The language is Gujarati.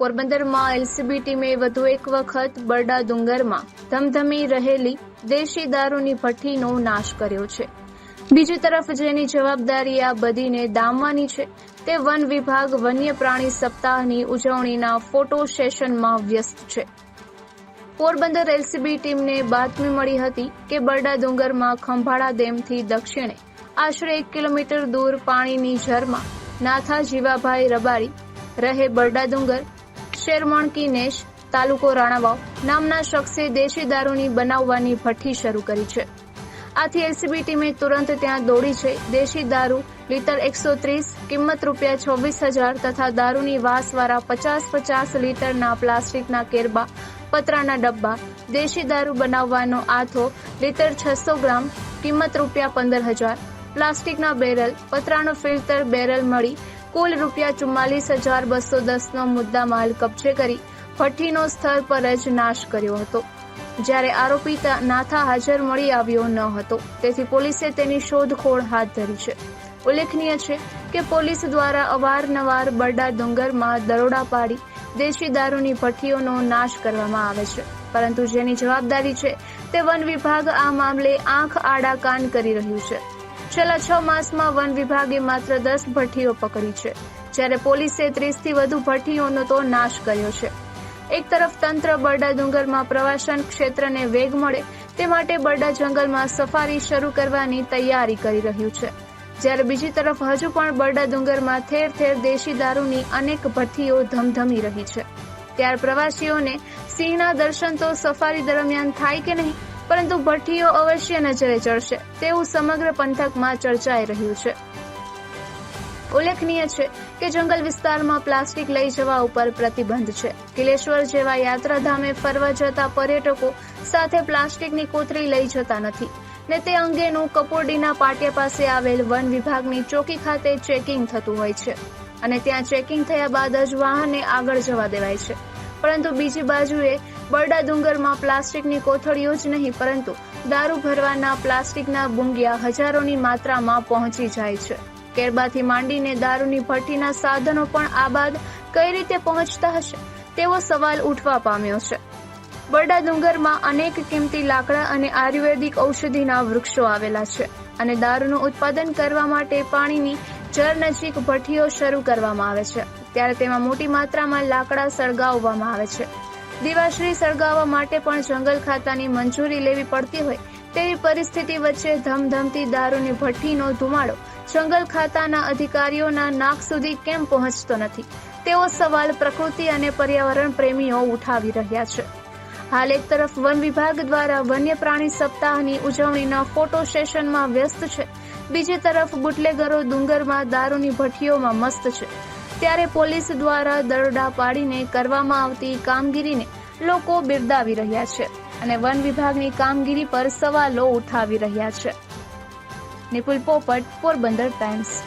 પોરબંદરમાં એલસીબી ટીમે વધુ એક વખત બરડા ડુંગરમાં ધમધમી રહેલી દેશી દારૂની ભઠ્ઠીનો નાશ કર્યો છે. બીજી તરફ જેની જવાબદારી આ બધીને દામવાની છે, તે વન વિભાગ વન્ય પ્રાણી સપ્તાહની ઉજવણીના ફોટો સેશનમાં વ્યસ્ત છે. પોરબંદર એલસીબી ટીમને બાતમી મળી હતી કે બરડા ડુંગરમાં ખંભાળા ડેમથી દક્ષિણે આશરે એક કિલોમીટર દૂર પાણીની ઝરમાં નાથા જીવાભાઈ રબારી રહે બરડા ડુંગર શેરમણકી કિનેશ, તાલુકો રાણાવાવ, નામના શખ્સે દેશી દારૂની બનાવવાની ભઠ્ઠી શરૂ કરી છે. આથી એલસીબી ટીમે તુરંત ત્યાં દોડી છે. દેશી દારૂ, લીટર એકસો ત્રીસ, કિંમત રૂપિયા છવ્વીસ હજાર તથા દારૂની વાસવાળા પચાસ પચાસ લીટરના પ્લાસ્ટિકના કેરબા, પતરાના ડબ્બા, દેશી દારૂ બનાવવાનો આથો, લીટર છસો ગ્રામ, કિંમત રૂપિયા પંદર હજાર, પ્લાસ્ટિકના બેરલ, પતરાનો ફિલ્ટર, બેરલ મળી કુલ રૂપિયા ચુમ્માલીસ હજાર બસો દસનો મુદ્દા માલ કબજે કરી ભઠ્ઠીનો સ્થળ પર જ નાશ કર્યો હતો. જ્યારે આરોપી નાથા હાજર મળી આવ્યો ન હતો. તેથી પોલીસે તેની શોધખોળ હાથ ધરી છે. ઉલ્લેખનીય છે કે પોલીસ દ્વારા અવારનવાર બરડા ડુંગરમાં દરોડા પાડી દેશી દારૂની ભઠ્ઠીઓનો નાશ કરવામાં આવે છે. પરંતુ જેની જવાબદારી છે તે વન વિભાગ આ મામલે આંખ આડા કાન કરી રહ્યું છે. છેલ્લા છ માસમાં વન વિભાગે માત્ર દસ ભઠ્ઠીઓ પકડી છે. જ્યારે પોલીસે ત્રીસથી વધુ ભઠ્ઠીઓનો તો નાશ કર્યો છે. એક તરફ તંત્ર બરડા ડુંગરમાં પ્રવાસન ક્ષેત્રને વેગ મળે તે માટે બરડા જંગલમાં સફારી શરૂ કરવાની તૈયારી કરી રહ્યું છે. જ્યારે બીજી તરફ હજુ પણ બરડા ડુંગરમાં ઠેર ઠેર દેશી દારૂની અનેક ભઠ્ઠીઓ ધમધમી રહી છે. ત્યારે પ્રવાસીઓને સિંહના દર્શન તો સફારી દરમિયાન થાય કે નહીં? પરંતુ ભઠ્ઠીઓ અવશ્ય નજરે ચડશે. તેવું સમગ્ર પંથકમાં ચર્ચાઈ રહ્યું છે. ઉલ્લેખનીય છે કે જંગલ વિસ્તારમાં પ્લાસ્ટિક લઈ જવા ઉપર પ્રતિબંધ છે. કિલેશ્વર જેવા યાત્રાધામે ફરવા જતા પર્યટકો સાથે પ્લાસ્ટિકની કોથળી લઈ જતા નથી ને તે અંગેનું કપોડીના પાટિયા પાસે આવેલ વન વિભાગની ચોકી ખાતે ચેકિંગ થતું હોય છે અને ત્યાં ચેકિંગ થયા બાદ જ વાહનને આગળ જવા દેવાય છે. પરંતુ બીજી બાજુએ બરડા ડુંગરમાં પ્લાસ્ટિકની કોથળીઓ જ નહીં, પરંતુ દારૂ ભરવાના પ્લાસ્ટિકના બુંગિયા હજારોની માત્રામાં પહોંચી જાય છે. કેરબાથી માંડીને દારૂની ભઠ્ઠીના સાધનો પણ આ બાદ કઈ રીતે પહોંચતા હશે, તેવો સવાલ ઉઠવા પામ્યો છે. બરડા ડુંગરમાં અનેક કિંમતી લાકડા અને આયુર્વેદિક ઔષધિના વૃક્ષો આવેલા છે અને દારૂનું ઉત્પાદન કરવા માટે પાણીની જર નજીક ભઠ્ઠીઓ શરૂ કરવામાં આવે છે. ત્યારે તેમાં મોટી માત્રામાં લાકડા સળગાવવામાં આવે છે. દિવાશ્રી સળગાવવા માટે પણ જંગલ ખાતાની મંજૂરી લેવી પડતી હોય તેવી પરિસ્થિતિ વચ્ચે ધમધમતી દારૂની ભઠ્ઠીનો ધુમાડો જંગલ ખાતાના અધિકારીઓના નાક સુધી કેમ પહોંચતો નથી? તેવો સવાલ પ્રકૃતિ અને પર્યાવરણ પ્રેમીઓ ઉઠાવી રહ્યા છે. હાલ એક તરફ વન વિભાગ દ્વારા વન્ય પ્રાણી સપ્તાહની ઉજવણીના ફોટો સેશનમાં વ્યસ્ત છે. બીજી તરફ બુટલેગરો ડુંગરમાં દારૂની ભઠ્ઠીઓમાં મસ્ત છે. ત્યારે પોલીસ દ્વારા દરોડા પાડીને કરવામાં આવતી કામગીરીને લોકો બિરદાવી રહ્યા છે અને વન વિભાગની કામગીરી પર સવાલો ઉઠાવી રહ્યા છે. નિપુલ પોપટ, પોરબંદર ટાઈમ્સ.